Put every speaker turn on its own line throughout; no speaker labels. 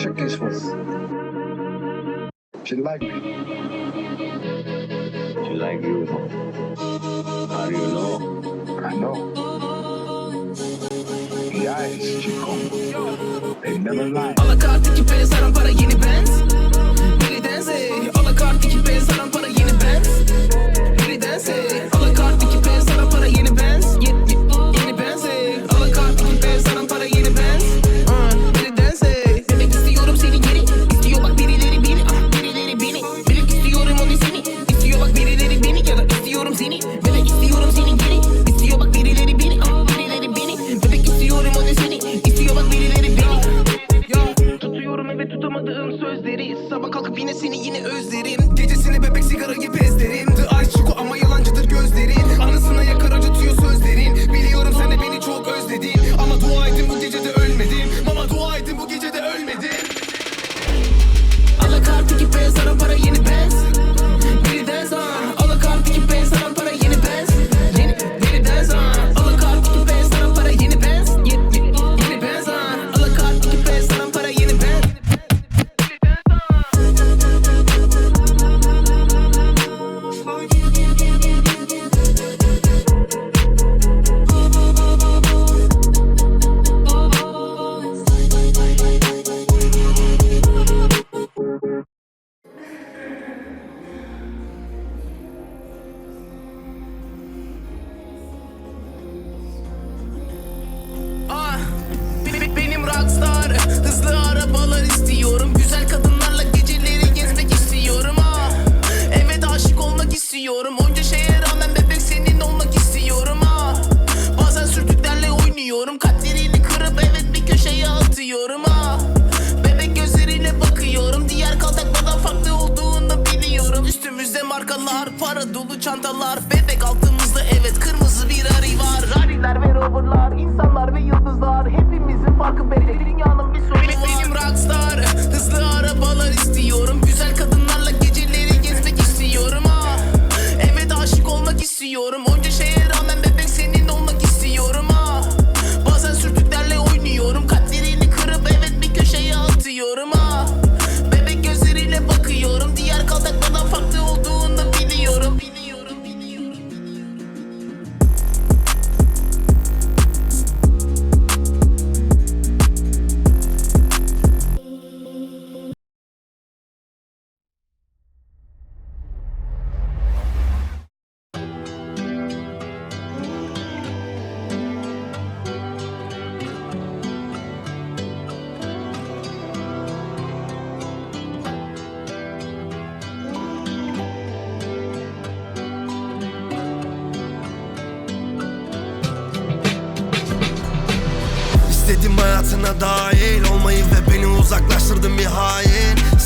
She kiss She like me.
She like you. How do you know?
I know. The eyes, chico. They never lie.
Alakart iki P saran para yeni Benz Biri dense Alakart iki P saran para yeni Benz Biri dense köşeye atıyorum ah. Bebek gözleriyle bakıyorum. Diğer kaltakmadan farklı olduğunu biliyorum. Üstümüzde markalar Para dolu çantalar. Bebek altımızda evet kırmızı bir ari var. Rariler ve roverlar insanlar ve yıldızlar. Hepimizin farkı belli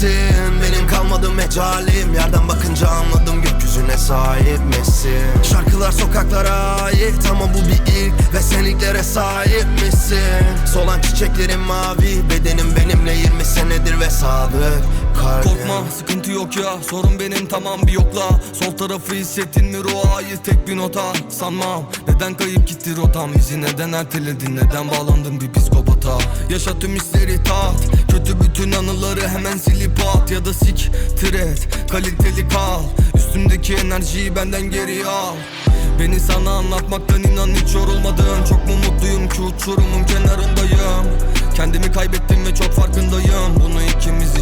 hainsin Benim kalmadı mecalim. Yerden bakınca anladım gökyüzüne sahip misin? Şarkılar sokaklara ait ama bu bir ilk ve sen ilklere sahip misin? Solan çiçeklerin mavi bedenim benimle 20 senedir ve sadık kalbim
Korkma sıkıntı yok ya. Sorun benim tamam bir yokla. Sol tarafı hissettin mi ruha ait tek bir nota Sanmam. Neden kayıp gitti rotam? Bizi neden erteledin? Neden bağlandın bir psikopata? Yaşa tüm hisleri tat Kötü bütün anıları hemen silip at. Ya da siktir et kaliteli kal. Üstümdeki enerjiyi benden geri al. Beni sana anlatmaktan inan hiç yorulmadım Çok mu mutluyum ki uçurumun kenarındayım? Kendimi kaybettim ve çok farkındayım. Bunu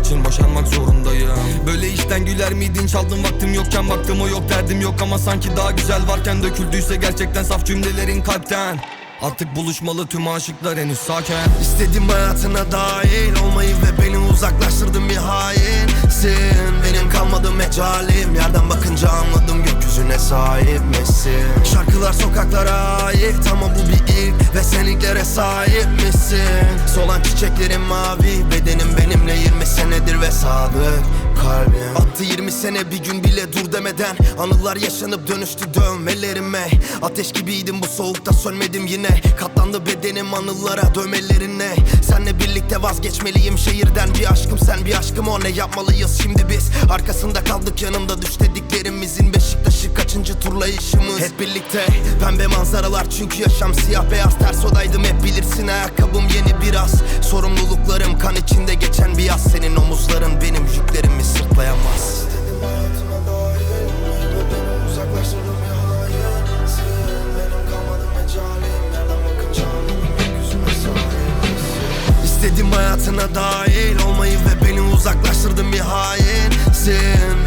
için boşanmak zorundayım. Böyle işten güler miydin? Çaldın vaktim yokken Baktım o yok derdim yok. Ama sanki daha güzel varken Döküldüyse gerçekten saf cümlelerin kalpten Artık buluşmalı tüm aşıklar henüz sakin.
İstedim hayatına dahil olmayı ve beni uzaklaştırdın bir hainsin. Benim kalmadı mecalim yerden bakınca anladım gökyüzüne sahip misin? Şarkılar sokaklara ait ama bu bir ilk ve sen ilklere sahip misin? Solan çiçeklerin mavi bedenim benimle 20 senedir ve sadık kalbim. Attı 20 sene bir gün bile dur demeden Anılar yaşanıp dönüştü dövmelerime. Ateş gibiydim bu soğukta sönmedim yine. Katlandı bedenim anılara dövmelerine. Senle birlikte vazgeçmeliyim şehirden Bir aşkım. Sen bir aşkım o ne yapmalıyız şimdi biz? Arkasında kaldık yanımda düş dediklerimizin Beşiktaş'ı kaçıncı turlayışımız Hep birlikte pembe manzaralar çünkü yaşam siyah beyaz. Ters odaydım hep bilirsin ayakkabım yeni biraz. Sorumluluklarım kan içinde geçen bir sırtlayamaz İstediğim hayatına dahil olmayı Ve beni uzaklaştırdın bir hainsin.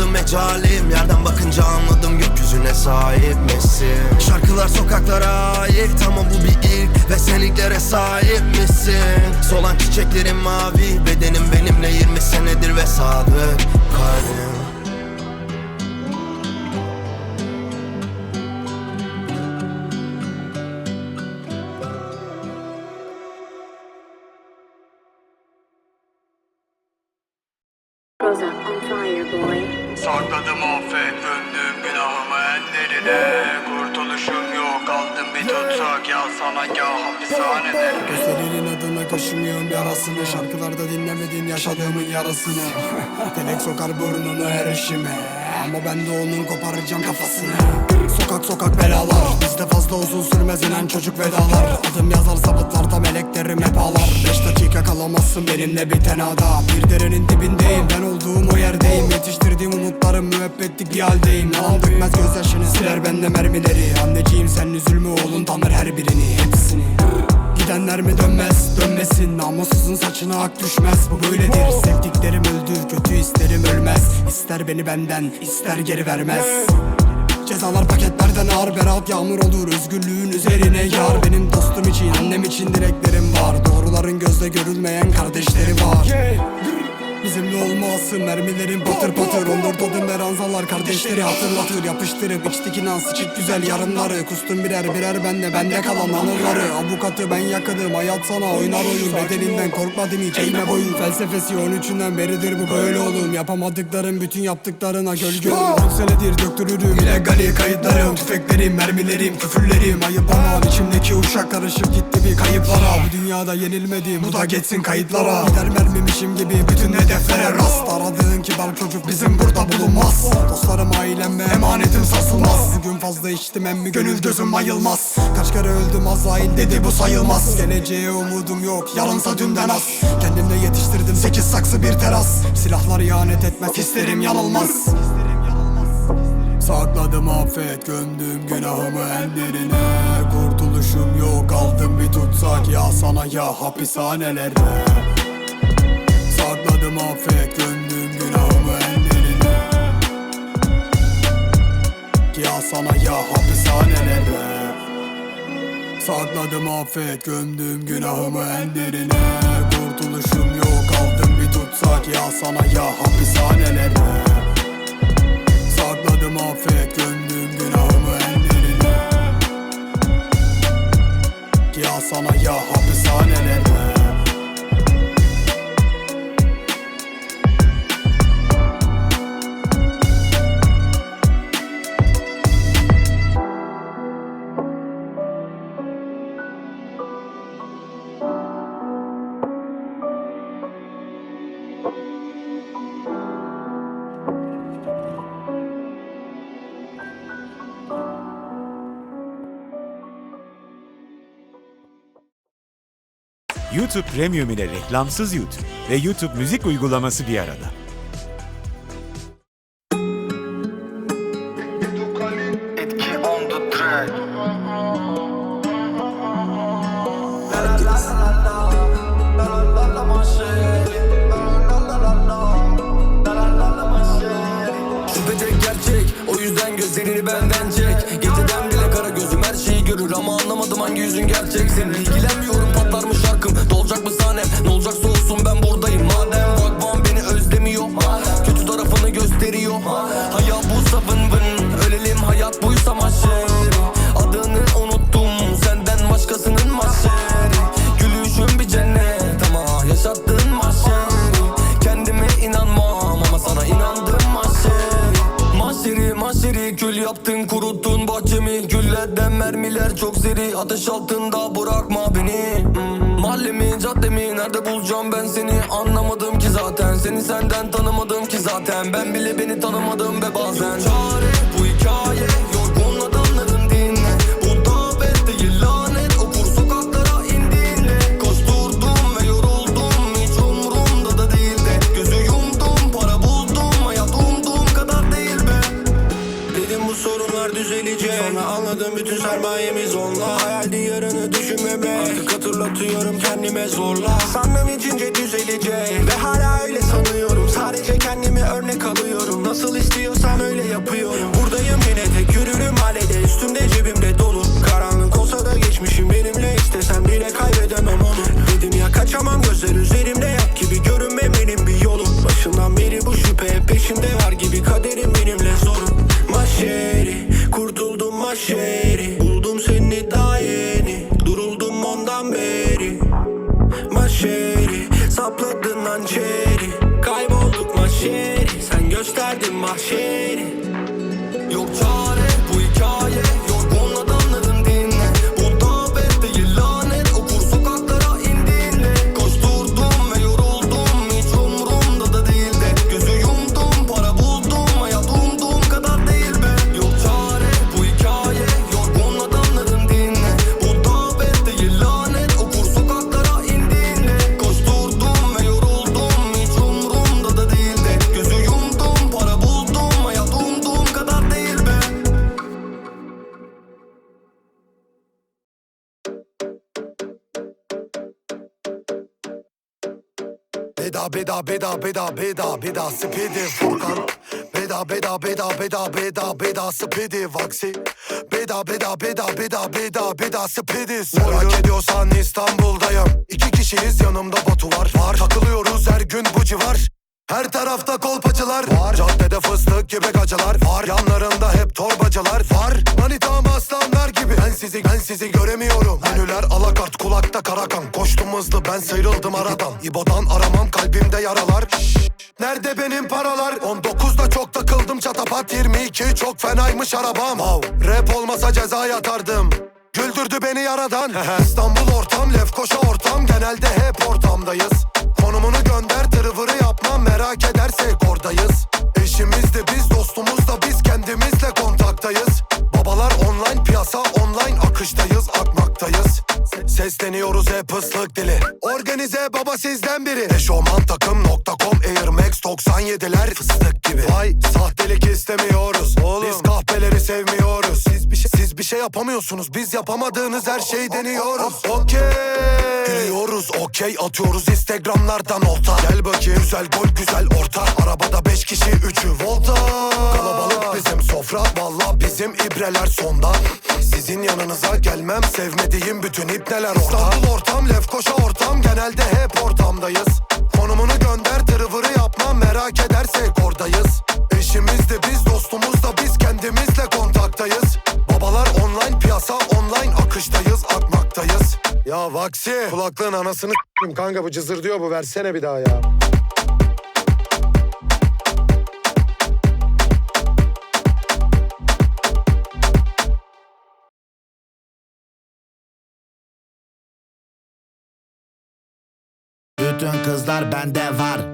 Kalmadı mecalim Yerden bakınca anladım gökyüzüne sahip misin? Şarkılar sokaklara ait ama bu bir ilk Ve sen ilklere sahip misin? Solan çiçeklerim mavi Bedenim benimle 20 senedir ve sadık kalbim
bir tutsak ya sana ya hapishanede.
Gösterinin adına koşmuyorum yarasını. Şarkılarda dinlemedin yaşadığımın yarasını. Telek sokar burnunu her işime Ama ben de onun koparacağım kafasını Sokak sokak belalar. Bizde fazla uzun sürmez inen çocuk vedalar. Adım yazar sabıtlarda meleklerim hep ağlar Beş dakika kalamazsın benimle bir tenada. Bir derenin dibindeyim ben olduğum o yerdeyim. Yetiştirdiğim umutlarım müebbetlik bir haldeyim. Yalan dökmez gözyaşını siler bende mermileri. Anneciğim sen üzülme oğlun tanır her birini hepsini. Gidenler mi dönmez dönmesin? Namussuzun saçına ak düşmez. Bu böyledir sevdiklerim öldü Kötü isterim ölmez. İster beni benden ister geri vermez Cezalar paketlerden ağır. Berat yağmur olur Özgürlüğün üzerine yar. Benim dostum için annem için dileklerim var. Doğruların gözle görülmeyen kardeşleri var Bizimle olması mermilerin patır patır. Ondur tadım ve ranzalar kardeşleri hatırlatır. Yapıştırıp içtik inan sıçık güzel yarınları. Kustum birer birer bende bende kalan anıları. Avukatı ben yakınım hayat sana oynar oyun. Bedelinden korkmadım hiç eğme boyun. Felsefesi 13'ünden beridir bu böyle oğlum. Yapamadıklarım bütün yaptıklarına gölge olur 10 senedir döktürürüm illegali kayıtlarım. Tüfeklerim mermilerim küfürlerim. Ayıp aman içimdeki uşak karışıp gitti bir kayıplara. Bu dünyada yenilmedim bu da geçsin kayıtlara. Gider mermimişim gibi bütün hedeflere rast. Aradığın kibar çocuk bizim burada bulunmaz. Dostlarım ailem ve emanetim sarsılmaz. Bugün fazla içtim emmi gönül gözüm ayılmaz. Kaç kere öldüm Azrail dedi bu sayılmaz. Geleceğe umudum yok yarınsa dünden az. Kendimle yetiştirdim sekiz saksı bir teras. Silahlar ihanet etmez hislerim yanılmaz. Sakladım affet gömdüm günahımı en derine. Kurtuluşum yok aldım bir tutsak ya sana ya hapishanelerde sana ya hapishanelerde Sakladım affet gömdüm günahımı en derine. Kurtuluşum yok aldım bir tutsak ya sana ya hapishanelerde Sakladım affet gömdüm günahımı en derine. Ya sana ya hapishanelerde
YouTube Premium ile reklamsız YouTube ve YouTube müzik uygulaması bir arada.
Ateş altında bırakma beni. Hmm, Mahallemi caddemi nerede bulacağım ben seni? Anlamadım ki zaten. Seni senden tanımadım ki zaten. Ben bile beni tanımadım
peşimde var gibi
Beda beda beda beda beda beda spidi Furkan Beda beda beda beda beda beda spidi Vaksi Beda beda beda beda beda beda spidi Merak ediyorsan İstanbul'dayım İki kişiyiz yanımda Batu var Var takılıyoruz her gün bu civar her tarafta kolpacılar var. Caddede fıstık gibi gacılar var. Yanlarında hep torbacılar var. Manitam aslanlar gibi. Ben sizi ben sizi göremiyorum. Menüler alakart kulakta karakan. Koştum hızlı ben sıyrıldım aradan. İbo'dan aramam kalbimde yaralar. Nerede benim paralar? 19'da çok takıldım çatapat 22 çok fenaymış arabam. Wow. Rap olmasa ceza yatardım. Güldürdü beni yaradan. İstanbul ortam Lefkoşa ortam. Genelde hep ortamdayız Konumunu gönder tırıvırı yapmam Merak edersek oradayız. Eşimiz de biz dostumuz da biz Kendimizle kontaktayız. Babalar online piyasa online Akıştayız akmaktayız. Se- Sesleniyoruz hep ıslık dili. Organize baba sizden biri. Eşofman takım.com Air Max 97'ler Fıstık gibi. Vay sahtelik istemiyoruz. Oğlum. Biz kahpeleri sevmiyoruz yapamıyorsunuz. Biz yapamadığınız her şeyi deniyoruz. Okey. Gülüyoruz okey atıyoruz instagramlardan olta. Gel bakayım güzel gol güzel orta. Arabada beş kişi üçü volta. Kalabalık bizim sofra valla bizim ibreler sonda. Sizin yanınıza gelmem sevmediğim bütün ipneler orta. İstanbul ortam Lefkoşa ortam genelde hep ortamdayız. Konumunu gönder tırıvırı yapmam merak edersek oradayız. Eşimiz de biz dostumuz da biz Vaksi. Kulaklığın anasını s**eyim kanka bu cızır diyor bu versene bir daha ya.
Bütün kızlar bende var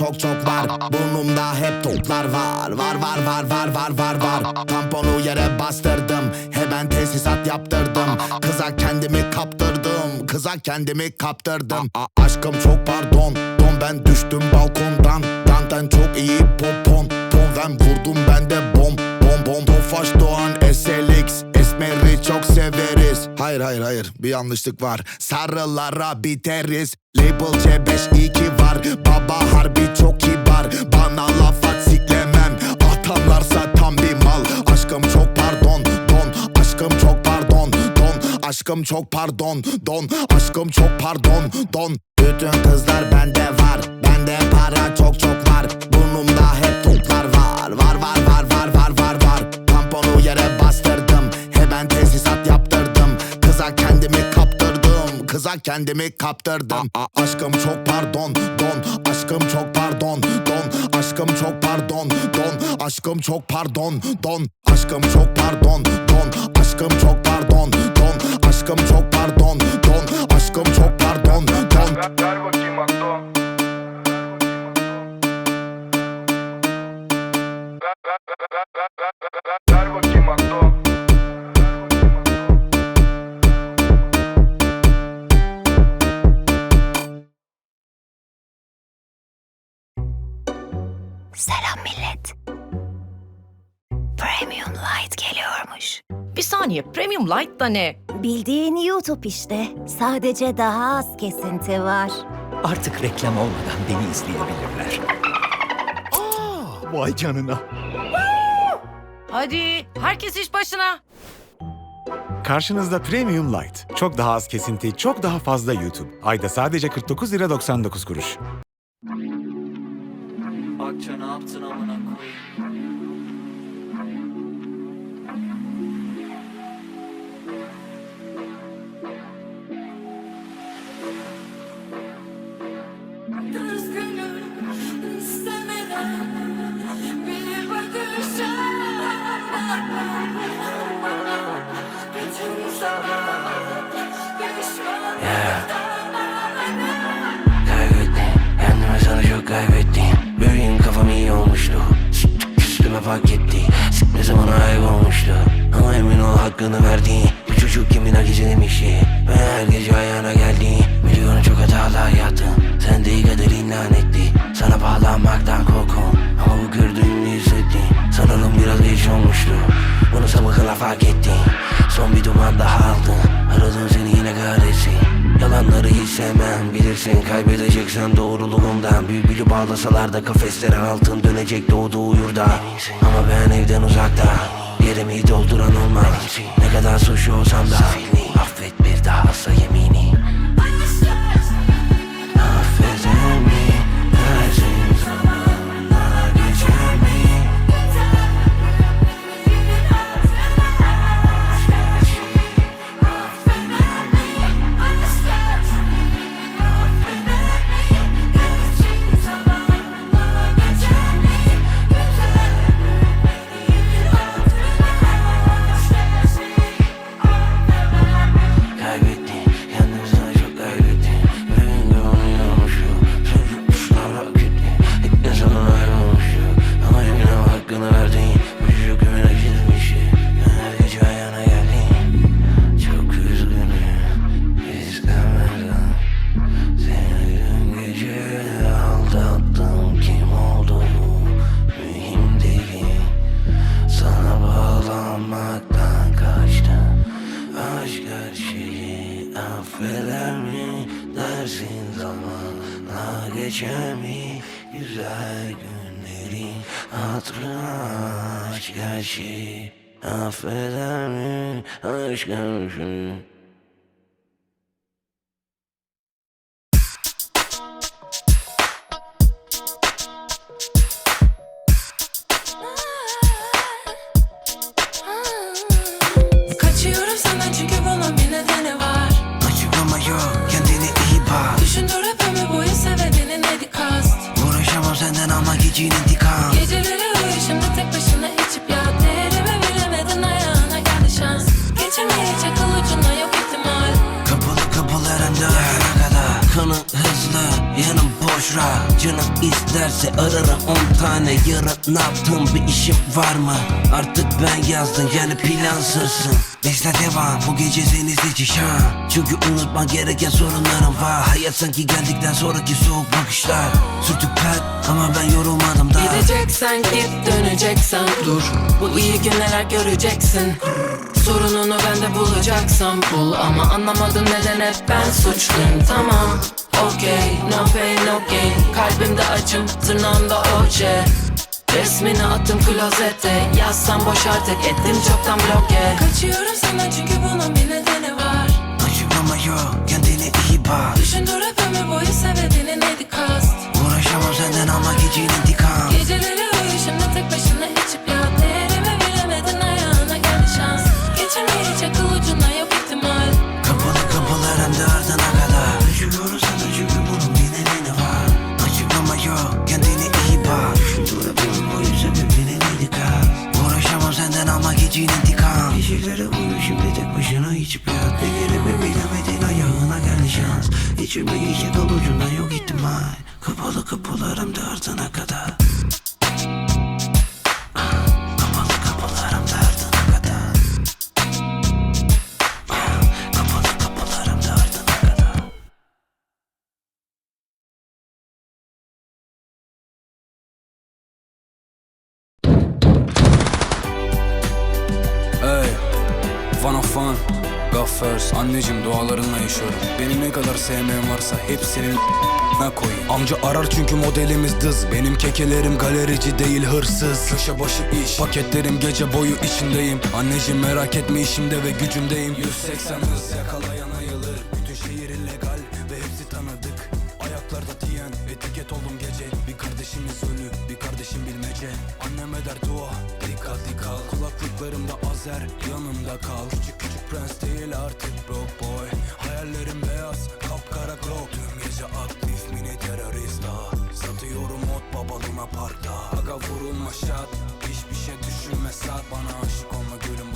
çok çok var. Burnumda hep toplar var. Var var var var var var var. Tamponu yere bastırdım. Hemen tesisat yaptırdım. Kıza kendimi kaptırdım. Kıza kendimi kaptırdım. A- Aşkım çok pardon. Don ben düştüm balkondan. Danten çok iyi popon. Ton ben vurdum ben de bom Bom bom. Tofaş Doğan SLX severiz. Hayır hayır hayır. Bir yanlışlık var. Sarılara biteriz. Label C5-2 var. Baba harbi çok kibar. Bana laf at siklemem. Atarlarsa tam bir mal. Aşkım çok pardon Don. Aşkım çok pardon Don. Aşkım çok pardon Don. Aşkım çok pardon Don. Bütün kızlar bende var. Bende para çok çok var. Burnumda hep toplar var. Var var var Kıza kendimi kaptırdım. A- Aşkım çok pardon Don. Aşkım çok pardon Don. Aşkım çok pardon Don. Aşkım çok pardon Don. Aşkım çok pardon Don. Aşkım çok pardon Don. Aşkım çok pardon Don. Aşkım çok pardon Don
millet. Premium Light geliyormuş.
Bir saniye Premium Light da ne?
Bildiğin YouTube işte. Sadece daha az kesinti var.
Artık reklam olmadan beni izleyebilirler.
Vay canına.
Hadi herkes iş başına.
Karşınızda Premium Light. Çok daha az kesinti, çok daha fazla YouTube. Ayda sadece 49 lira 99 kuruş.
Akça ne yaptın amına koyayım?
Kaybettim Üstüme fark etti. Sikme zamana ayıp olmuştu? Ama emin ol hakkını verdi. Bu çocuk kimin hak demişti Ben her gece ayağına geldi. Biliyorum çok hatalar yaptım Sen de iyi kaderin lanetti Sana bağlanmaktan korkum Ama bu gördüğümü hissettim Sanırım biraz geç olmuştu. Bunu sabıkla fark ettim Son bir duman daha aldım Aradım seni yine kahretsin sevmem Bilirsin kaybedeceksen doğruluğumdan Bülbülü bağlasalar da kafeslere altın Dönecek doğduğu yurda. Ama ben evden uzakta Yerimi dolduran olmaz. Ne kadar suçlu olsam da Affet bir daha asla yemini mi? Güzel günlerin hatırına aşk her şeyi affeder mi? Aşk her yanım boş rahat. Canım isterse ararım on tane. Yarın ne yaptım bir işim var mı? Artık ben yazdım yani plansızsın. Bekle devam bu gece seni seçişim Çünkü unutman gereken sorunlarım var. Hayat sanki geldikten sonraki soğuk bakışlar. Sürtük pert ama ben yorulmadım da.
Gideceksen git döneceksen dur. Bu iyi günler göreceksin. Sorununu bende bulacaksan bul. Ama anlamadım neden hep ben suçluyum. Tamam okey no pain no gain. Kalbimde acım tırnağımda oje Resmini attım klozete. Yazsam boş artık ettim çoktan bloke. Kaçıyorum senden çünkü bunun bir nedeni var.
Açıklama yok kendine iyi bak.
Düşündür hep ömür boyu sebebini neydi kast?
Uğraşamam senden ama gecenin
şans
Geçirmeyecek ucundan yok ardına kadar. Kapalı kapılarım da ardına kadar
Hey, Van of Fun,
love first Anneciğim dualarınla yaşıyorum. Beni ne kadar sevmeyen varsa hepsinin ne koy Amca arar çünkü modelimiz dız. Benim kekelerim galerici değil hırsız. Köşe başı iş Paketlerim gece boyu içindeyim. Anneciğim merak etme işimde ve gücümdeyim. 180 hız yakalayan ayılır Bütün şehir illegal ve hepsi tanıdık. Ayaklarda tiyen etiket oldum gece. Bir kardeşimiz ölü bir kardeşim bilmece. Anneme der dua dikkatli kal Kulaklıklarımda azer yanımda kal. Küçük küçük prens değil artık broke boy Ciğerlerim beyaz kapkara glow Tüm gece aktif mini terörist terörista Satıyorum ot babalına parkta Aga vurulma şat Hiçbir şey düşünme sat. Bana aşık olma gülüm